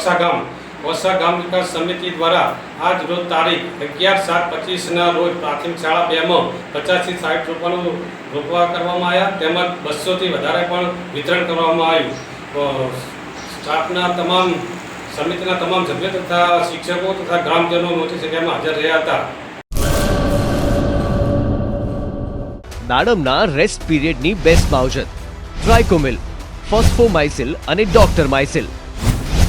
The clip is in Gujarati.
ઓસા ગામ કોસા ગામ વિકાસ સમિતિ દ્વારા આજ રોજ તારીખ અગિયાર સાત પચીસના રોજ પ્રાથમિક શાળા બેમાં પચાસથી સાઠ રૂપિયાનું રોકવા કરવામાં આવ્યા. તેમજ બસોથી વધારે પણ વિતરણ કરવામાં આવ્યું. સ્ટાફના તમામ, સમિતિના તમામ સભ્યો તથા શિક્ષકો તથા ગ્રામજનો મોટી સંખ્યામાં હાજર રહ્યા હતા. દાડમના રેસ્ટ પીરિયડની બેસ્ટ માવજત ટ્રાયકોમિલ ફોસ્ફોમાઇસિલ અને ડોક્ટર માઇસિલ